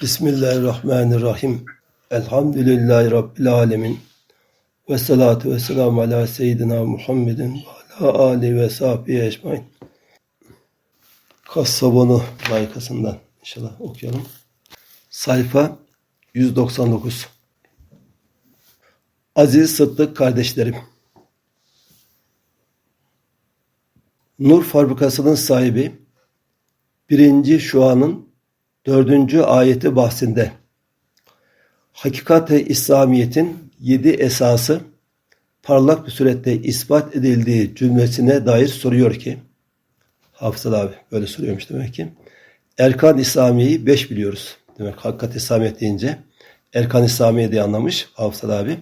Bismillahirrahmanirrahim. Elhamdülillahi Rabbil alemin. Ve salatu ala seyyidina Muhammedin ve ala ali ve sahbihi ecmain. Kassabonu layıkasından inşallah okuyalım. Sayfa 199. Aziz Sıddık kardeşlerim. Nur Fabrikası'nın sahibi birinci şuanın dördüncü ayeti bahsinde hakikate İslamiyet'in yedi esası parlak bir surette ispat edildiği cümlesine dair soruyor ki Hafızal abi böyle soruyormuş demek ki Erkan İslamiye'yi beş biliyoruz. Demek hakikat İslamiyet deyince Erkan İslamiye diye anlamış Hafızal abi.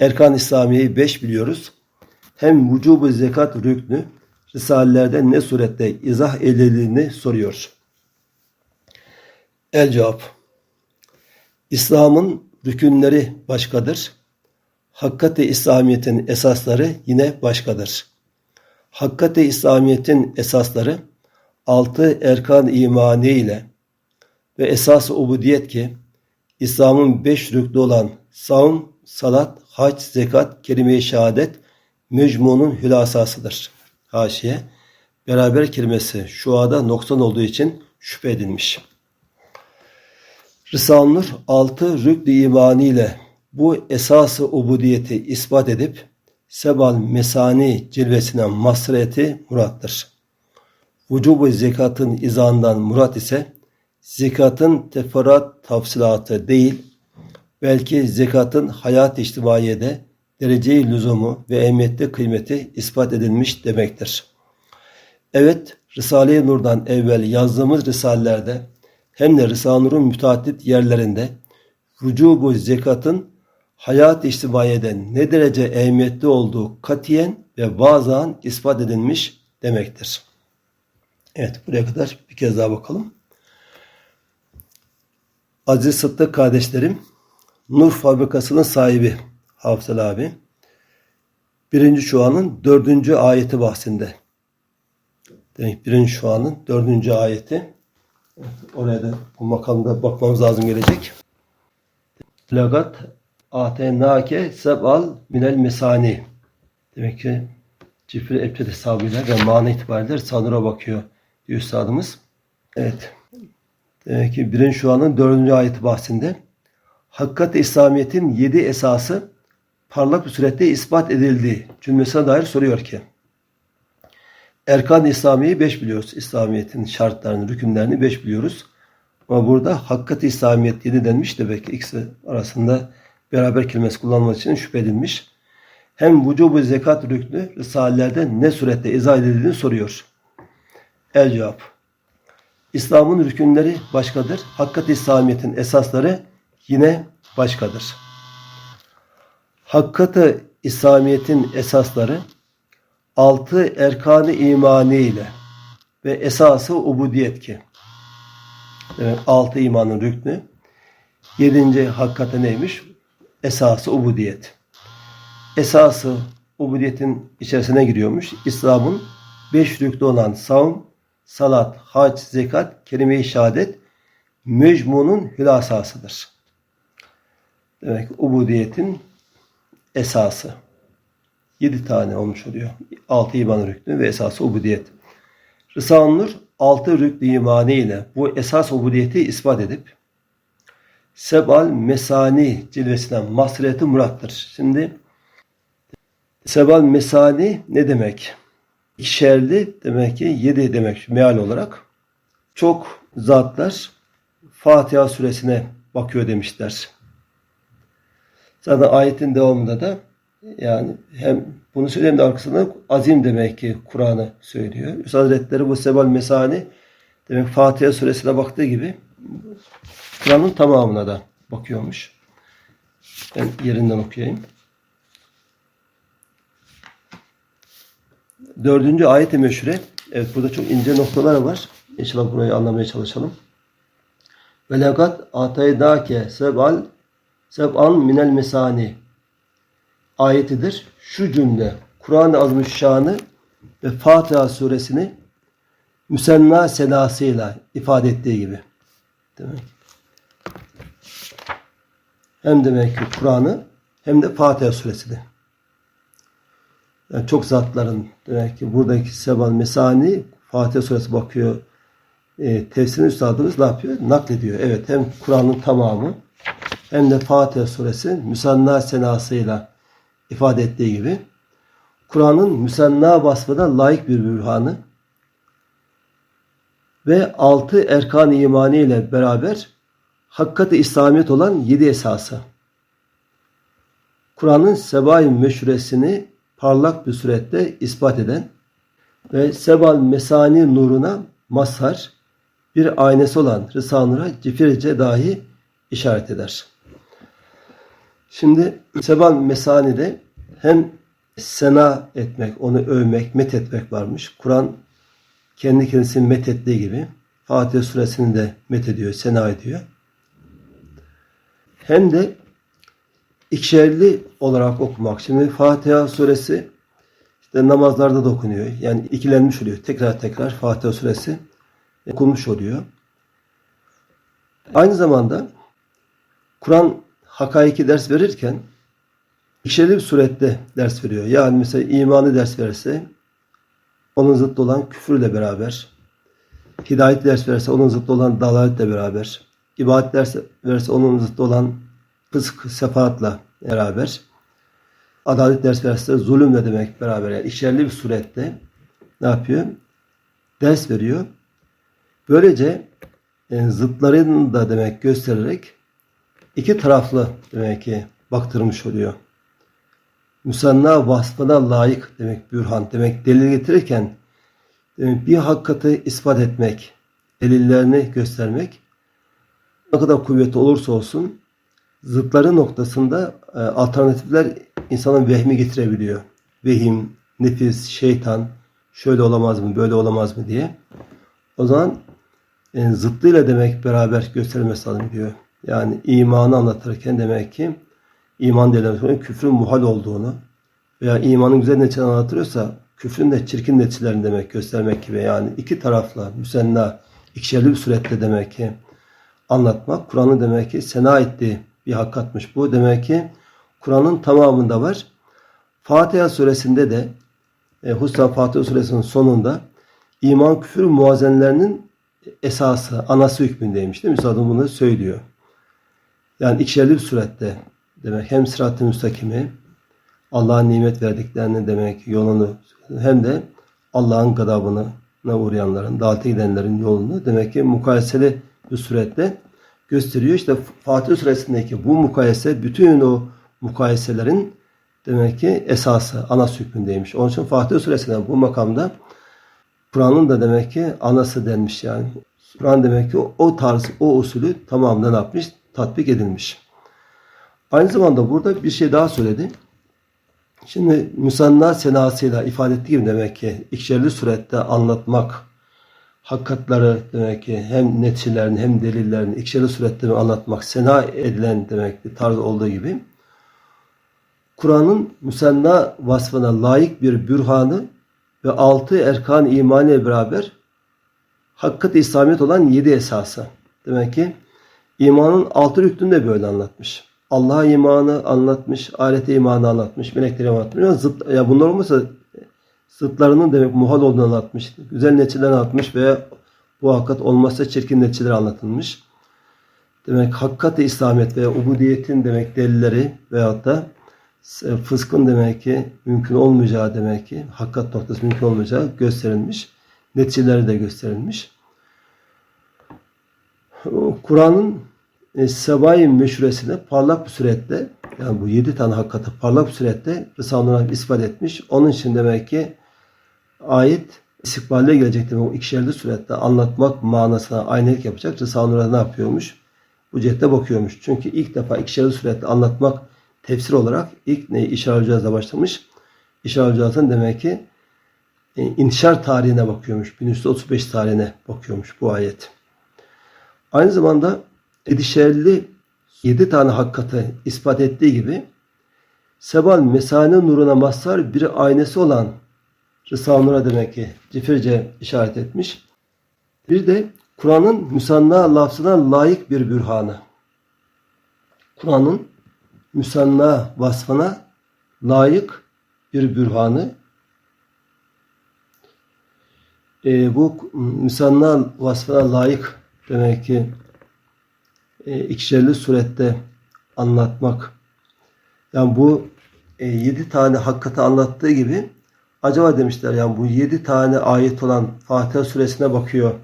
Erkan İslamiye'yi beş biliyoruz. Hem vücubu zekat rüknü Risalelerde ne surette izah edildiğini soruyor. El cevap. İslam'ın rükünleri başkadır. Hakkat-i İslamiyet'in esasları yine başkadır. Hakkat-i İslamiyet'in esasları altı erkan imani ile ve esas-ı ubudiyet ki İslam'ın beş rüklü olan savun, salat, hac, zekat, kelime-i şehadet mecmunun hülasasıdır. Haşiye beraber kelimesi şu ada noksan olduğu için şüphe edilmiş. Risale-i Nur altı rükn-i imani ile bu esası ubudiyeti ispat edip sebal mesani cilvesine masreti murattır. Vücubu zekatın izandan murat ise zekatın teferruat tafsilatı değil, belki zekatın hayat içtimaiyede dereceyi lüzumu ve emniyette kıymeti ispat edilmiş demektir. Evet, Risale-i Nur'dan evvel yazdığımız risalelerde hem de Risale-i Nur'un müteaddit yerlerinde vücubu zekatın hayat içtimaiyeden ne derece ehemmiyetli olduğu katiyen ve bazen ispat edilmiş demektir. Evet buraya kadar bir kez daha bakalım. Aziz Sıddık kardeşlerim, Nur Fabrikası'nın sahibi Hafızal abi, birinci şuanın dördüncü ayeti bahsinde. Demek birinci şuanın dördüncü ayeti. Oraya da bu makamda bakmamız lazım gelecek. Lagat atenake sebal minel mesani. Demek ki cifri ebced hesabıyla ve mana itibariyle sanıra bakıyor diyor üstadımız. Evet. Demek ki birinci şu anın dördüncü ayeti bahsinde Hakikat İslamiyet'in yedi esası parlak bir surette ispat edildiği cümlesine dair soruyor ki Erkan İslamiye'yi beş biliyoruz. İslamiyet'in şartlarını, rükünlerini beş biliyoruz. Ama burada Hakikat İslamiyet yedi denmiş de belki ikisi arasında beraber kelimesi kullanılması için şüphe edilmiş. Hem vücubu zekat rüknü Risalelerde ne surette izah edildiğini soruyor. El cevap. İslam'ın rükünleri başkadır. Hakikat İslamiyet'in esasları yine başkadır. Hakikat İslamiyet'in esasları altı erkanı imani ile ve esası ubudiyet ki. Evet, altı imanın rüknü. Yedinci hakikate neymiş? Esası ubudiyet. Esası ubudiyetin içerisine giriyormuş. İslam'ın beş rüklü olan savun, salat, hac, zekat, kelime-i şehadet mecmunun hülasasıdır. Demek ubudiyetin esası. Yedi tane olmuş oluyor. Altı iman rüknü ve esası ubudiyet. Rısa-ı Nur altı rüknü imani ile bu esas ubudiyeti ispat edip Sebal Mesani cilvesinden masriyeti murattır. Şimdi Sebal Mesani ne demek? İkişerli demek ki yedi demek meal olarak. Çok zatlar Fatiha suresine bakıyor demişler. Zaten ayetin devamında da yani hem bunu söyleyeyim de arkasında azim demek ki Kur'an'ı söylüyor. Üstad Hazretleri bu Sebal Mesani demek Fatiha suresine baktığı gibi Kur'an'ın tamamına da bakıyormuş. Ben yerinden okuyayım. Dördüncü ayet-i meşhure. Evet burada çok ince noktalar var. İnşallah burayı anlamaya çalışalım. Ve lekat ataydake sebal seb'an minel mesani ayetidir. Şu cümle Kur'an-ı Azimüşşan'ı ve Fatiha suresini müsenna senasıyla ifade ettiği gibi. Demek. Hem demek ki Kur'an'ı hem de Fatiha suresini. Yani çok zatların demek ki buradaki Sebal Mesani Fatiha suresi bakıyor. E, tefsirin üstadımız ne yapıyor? Naklediyor. Evet hem Kur'an'ın tamamı hem de Fatiha suresi müsanna senasıyla ifade ettiği gibi Kur'an'ın müsanna vasfına layık bir bürhanı ve altı erkan imani ile beraber hakikati İslamiyet olan yedi esası. Kur'an'ın sebai meşhuresini parlak bir surette ispat eden ve sebal mesani nuruna mazhar bir aynesi olan Nur'a cifirce dahi işaret eder. Şimdi sebal mesanide hem sena etmek, onu övmek, met etmek varmış. Kur'an kendi kendisini met ettiği gibi Fatiha suresini de met ediyor, sena ediyor. Hem de ikişerli olarak okumak. Şimdi Fatiha suresi işte namazlarda da okunuyor. Yani ikilenmiş oluyor. Tekrar tekrar Fatiha suresi okunmuş oluyor. Aynı zamanda Kur'an hakaiki ders verirken ikişerli bir surette ders veriyor. Yani mesela imanı ders verirse onun zıttı olan küfürle beraber, hidayet ders verirse onun zıttı olan dalaletle beraber, ibadet ders verirse onun zıttı olan fısk, sefaatla beraber, adalet ders verirse zulümle demek beraber. Yani ikişerli bir surette ne yapıyor? Ders veriyor. Böylece e, zıtlarını da demek göstererek iki taraflı demek ki baktırmış oluyor. Müsanna vasfına layık demek bürhan demek delil getirirken demek bir hakikati ispat etmek, delillerini göstermek ne kadar kuvvetli olursa olsun zıtları noktasında e, alternatifler insanın vehmi getirebiliyor. Vehim, nefis, şeytan şöyle olamaz mı, böyle olamaz mı diye. O zaman e, zıttıyla demek beraber gösterilmesi lazım diyor. Yani imanı anlatırken demek ki iman denilen küfrün muhal olduğunu veya imanın güzel neticelerini anlatıyorsa küfrün de çirkin neticelerini demek göstermek gibi yani iki tarafla müsenna ikişerli bir surette demek ki anlatmak Kur'an'ın demek ki sena ettiği bir hakikatmiş bu. Demek ki Kur'an'ın tamamında var. Fatiha suresinde de e, hususan Fatiha suresinin sonunda iman küfür muazenlerinin esası, anası hükmündeymiş değil mi? Üstadım bunu söylüyor. Yani ikişerli bir surette demek hem sırat-ı müstakimi Allah'ın nimet verdiklerini demek yolunu hem de Allah'ın gadabına uğrayanların, dağıtı gidenlerin yolunu demek ki mukayeseli bir surette gösteriyor. İşte Fatih suresindeki bu mukayese bütün o mukayeselerin demek ki esası, ana hükmündeymiş. Onun için Fatih suresinde bu makamda Kur'an'ın da demek ki anası denmiş yani. Kur'an demek ki o tarz, o usulü tamamından yapmış, tatbik edilmiş. Aynı zamanda burada bir şey daha söyledi. Şimdi müsanna senasıyla ifade ettiği gibi demek ki ikişerli surette anlatmak, hakikatları demek ki hem neticelerini hem delillerini ikişerli surette anlatmak, sena edilen demek bir tarz olduğu gibi Kur'an'ın müsenna vasfına layık bir bürhanı ve altı erkan imaniye beraber hakikat İslamiyet olan yedi esası. Demek ki imanın altı rüknünü de böyle anlatmış. Allah'a imanı anlatmış, ahirete imanı anlatmış, melekleri anlatmış. Yani zıt, ya bunlar olmasa zıtlarının demek muhal olduğunu anlatmış. Güzel neticeler anlatmış ve bu hakikat olmazsa çirkin neticeler anlatılmış. Demek hakikat İslamiyet ve ubudiyetin demek delilleri veyahut da fıskın demek ki mümkün olmayacağı demek ki hakikat noktası mümkün olmayacağı gösterilmiş. Neticeleri de gösterilmiş. Kur'an'ın e, Sebai meşhuresine parlak bir surette yani bu yedi tane hakikati parlak bir surette Risale-i ispat etmiş. Onun için demek ki ayet istikballe gelecek demek o ikişerli surette anlatmak manasına aynelik yapacak. Risale-i ne yapıyormuş? Bu cihette bakıyormuş. Çünkü ilk defa ikişerli surette anlatmak tefsir olarak ilk neyi İşar başlamış. İşar demek ki e, intişar tarihine bakıyormuş. 1335 tarihine bakıyormuş bu ayet. Aynı zamanda edişerli yedi tane hakikati ispat ettiği gibi Sebal mesane nuruna mazhar bir aynesi olan Rısa Nur'a demek ki cifirce işaret etmiş. Bir de Kur'an'ın müsanna lafzına layık bir bürhanı. Kur'an'ın müsanna vasfına layık bir bürhanı. E, bu müsanna vasfına layık demek ki e, ikişerli surette anlatmak. Yani bu e, yedi tane hakikati anlattığı gibi acaba demişler yani bu yedi tane ayet olan Fatiha suresine bakıyor.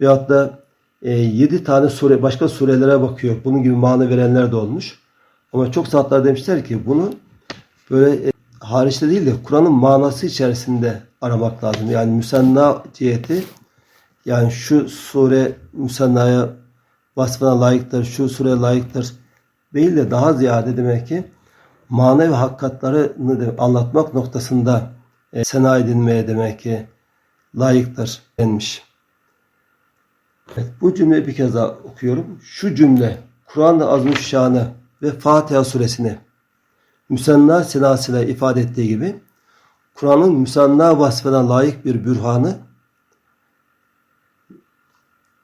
Veyahut da e, yedi tane sure, başka surelere bakıyor. Bunun gibi mana verenler de olmuş. Ama çok saatler demişler ki bunu böyle e, hariçte değil de Kur'an'ın manası içerisinde aramak lazım. Yani müsenna ciheti yani şu sure müsennaya vasfına layıktır, şu sure layıktır değil de daha ziyade demek ki manevi hakikatlarını anlatmak noktasında e, sena edilmeye demek ki layıktır denmiş. Evet, bu cümleyi bir kez daha okuyorum. Şu cümle Kur'an-ı Azimüşşan'ı ve Fatiha suresini müsenna senasıyla ifade ettiği gibi Kur'an'ın müsenna vasfına layık bir bürhanı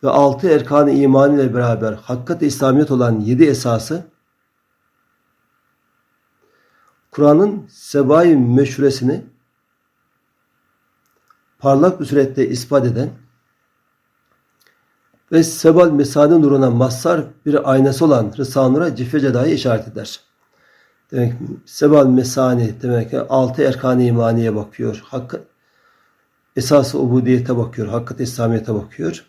ve altı erkan-ı iman ile beraber hakkat İslamiyet olan yedi esası Kur'an'ın sebai meşhuresini parlak bir surette ispat eden ve sebal mesane nuruna mazhar bir aynası olan Rısa-ı Nur'a cife cedayı işaret eder. Demek sebal mesani demek ki altı erkan-ı imaniye bakıyor. Hakkı, esası ubudiyete bakıyor. Hakkat İslamiyet'e bakıyor.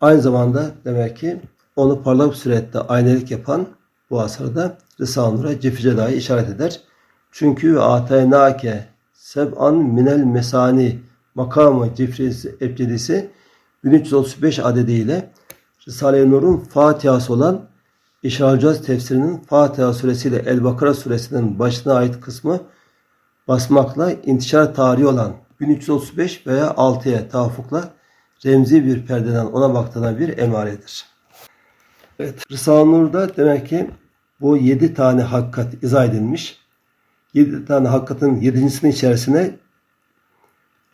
Aynı zamanda demek ki onu parlak surette aynelik yapan bu asırda Rısa-ı Nur'a cife cedayı işaret eder. Çünkü ataynake seb'an minel mesani makamı cifrisi ebcedisi 1335 adediyle Risale-i Nur'un Fatihası olan İşarcaz tefsirinin Fatiha suresiyle El-Bakara suresinin başına ait kısmı basmakla intişar tarihi olan 1335 veya 6'ya tavafukla remzi bir perdeden ona baktığına bir emaredir. Evet, Risale-i Nur'da demek ki bu 7 tane hakikat izah edilmiş. 7 tane hakikatin yedincisinin içerisine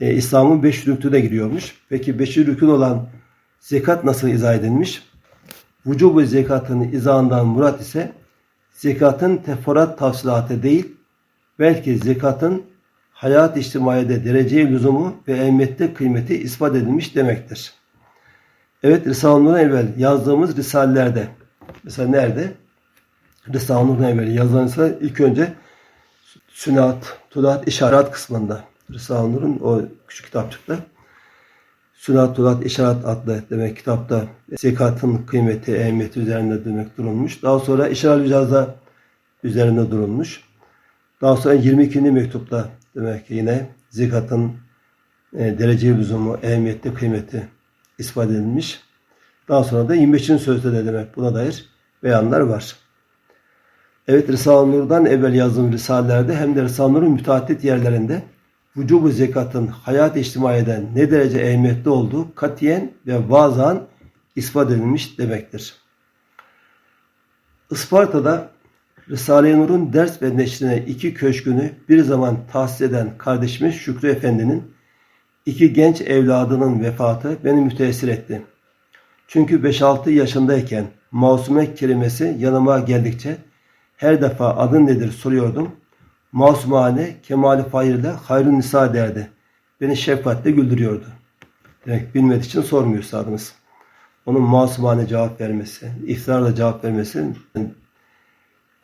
e, İslam'ın beş rüknü de giriyormuş. Peki beşi rükün olan zekat nasıl izah edilmiş? Vücubu zekatın izahından murat ise zekatın teferruat tafsilatı değil, belki zekatın hayat içtimaiyede derece lüzumu ve ehemmiyette kıymeti ispat edilmiş demektir. Evet Risale-i evvel yazdığımız risalelerde mesela nerede? Risale-i evvel yazılan risale ilk önce Sünat, Tulat, İşaret kısmında. Risale-i o küçük kitapçıkta Sünat, Tulat, İşaret adlı demek kitapta zekatın kıymeti, ehemmiyeti üzerinde demek durulmuş. Daha sonra İşaret Vücaz'da üzerinde durulmuş. Daha sonra 22. mektupta demek ki yine zekatın e, derece lüzumu, ehemmiyeti, kıymeti ispat edilmiş. Daha sonra da 25. sözde de demek buna dair beyanlar var. Evet Risale-i Nur'dan evvel yazdığım risalelerde hem de Risale-i Nur'un müteaddit yerlerinde vücubu zekatın hayat içtimaiyeden ne derece ehemmiyetli olduğu katiyen ve vazan ispat edilmiş demektir. Isparta'da Risale-i Nur'un ders ve neşrine iki köşkünü bir zaman tahsis eden kardeşimiz Şükrü Efendi'nin iki genç evladının vefatı beni müteessir etti. Çünkü 5-6 yaşındayken Masume kelimesi yanıma geldikçe her defa adın nedir soruyordum. Masumane Kemali Fahir Hayrun Nisa derdi. Beni şefkatle güldürüyordu. Demek bilmediği için sormuyor üstadımız. Onun masumane cevap vermesi, iftarla cevap vermesi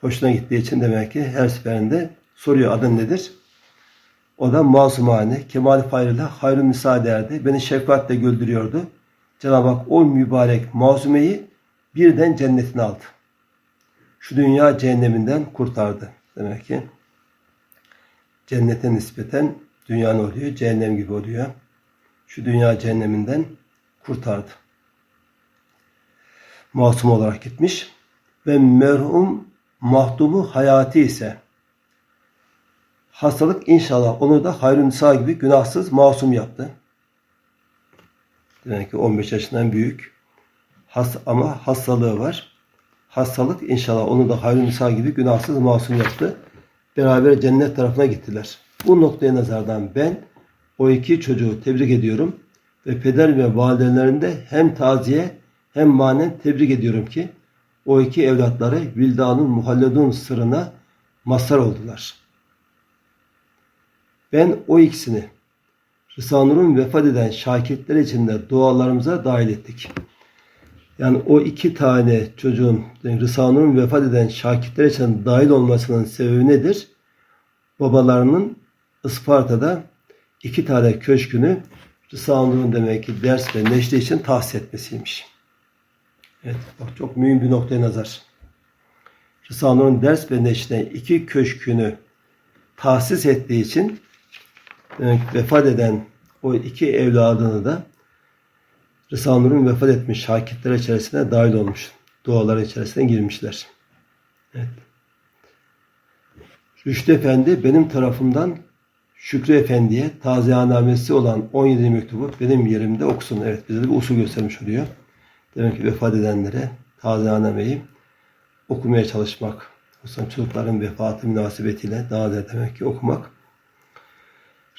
hoşuna gittiği için demek ki her seferinde soruyor adın nedir? O da masumane Kemali Fahir ile Hayrun Nisa derdi. Beni şefkatle güldürüyordu. Cenab-ı Hak o mübarek masumeyi birden cennetine aldı şu dünya cehenneminden kurtardı. Demek ki cennete nispeten dünya ne oluyor? Cehennem gibi oluyor. Şu dünya cehenneminden kurtardı. Masum olarak gitmiş. Ve merhum mahdumu hayati ise hastalık inşallah onu da hayrun gibi günahsız masum yaptı. Demek ki 15 yaşından büyük. Has, ama hastalığı var hastalık inşallah onu da hayrı nisa gibi günahsız masum yaptı. Beraber cennet tarafına gittiler. Bu noktaya nazardan ben o iki çocuğu tebrik ediyorum ve peder ve validelerinde hem taziye hem manen tebrik ediyorum ki o iki evlatları Vildan'ın muhalledun sırrına mazhar oldular. Ben o ikisini Rıza Nur'un vefat eden şakirtler içinde dualarımıza dahil ettik. Yani o iki tane çocuğun yani Rıza Nur'un vefat eden şakirtler için dahil olmasının sebebi nedir? Babalarının Isparta'da iki tane köşkünü Rıza Nur'un demek ki ders ve neşri için tahsis etmesiymiş. Evet bak çok mühim bir noktaya nazar. Nur'un ders ve neşrine iki köşkünü tahsis ettiği için demek ki vefat eden o iki evladını da Nur'un vefat etmiş şakirtler içerisine dahil olmuş. Dualar içerisine girmişler. Evet. Rüştü Efendi benim tarafımdan Şükrü Efendi'ye taziyanamesi olan 17 mektubu benim yerimde okusun. Evet bize de bir usul göstermiş oluyor. Demek ki vefat edenlere taziyanameyi okumaya çalışmak. Aslında çocukların vefatı münasebetiyle daha da demek ki okumak.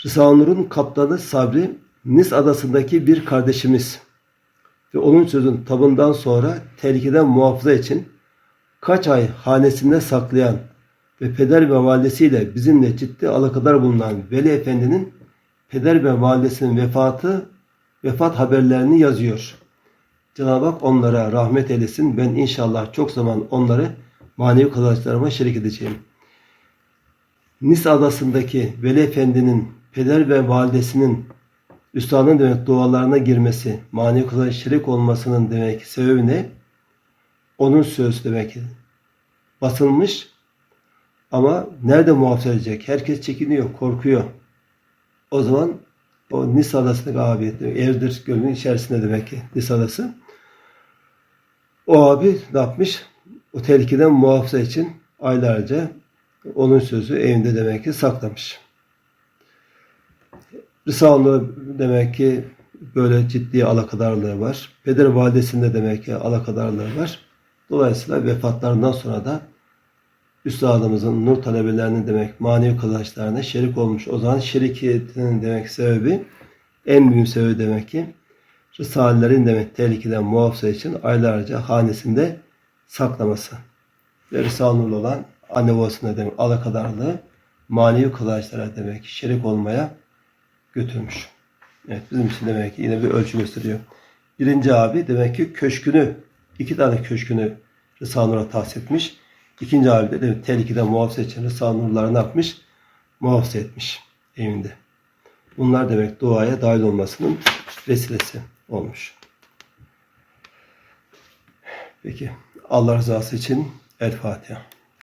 Rıza Nur'un kaptanı Sabri Nis adasındaki bir kardeşimiz ve onun sözün tabından sonra tehlikeden muhafaza için kaç ay hanesinde saklayan ve peder ve validesiyle bizimle ciddi alakadar bulunan Veli Efendi'nin peder ve validesinin vefatı vefat haberlerini yazıyor. Cenab-ı Hak onlara rahmet eylesin. Ben inşallah çok zaman onları manevi kazançlarıma şerik edeceğim. Nis adasındaki Veli Efendi'nin peder ve validesinin üstadın demek dualarına girmesi, manevi kazanç şerik olmasının demek sebebi ne? Onun sözü demek basılmış ama nerede muhafaza edecek? Herkes çekiniyor, korkuyor. O zaman o Nis adasındaki abi Erdir Gölü'nün içerisinde demek ki Nis adası. O abi ne yapmış? O tehlikeden muhafaza için aylarca onun sözü evinde demek ki saklamış. Rısalı demek ki böyle ciddi alakadarlığı var. Peder validesinde demek ki alakadarlığı var. Dolayısıyla vefatlarından sonra da Üstadımızın nur talebelerinin demek manevi kazançlarına şerik olmuş. O zaman şerikiyetinin demek sebebi en büyük sebebi demek ki Risale'lerin demek tehlikeden muhafaza için aylarca hanesinde saklaması. Ve Risale-i olan anne babasına demek alakadarlığı manevi kazançlara demek şerik olmaya götürmüş. Evet bizim için demek ki yine bir ölçü gösteriyor. Birinci abi demek ki köşkünü, iki tane köşkünü Risale-i Nur'a tahsis etmiş. İkinci abi de tehlikeden muhafaza için Risale-i Nur'ları ne yapmış? Muhafaza etmiş evinde. Bunlar demek duaya dahil olmasının vesilesi olmuş. Peki Allah rızası için El Fatiha.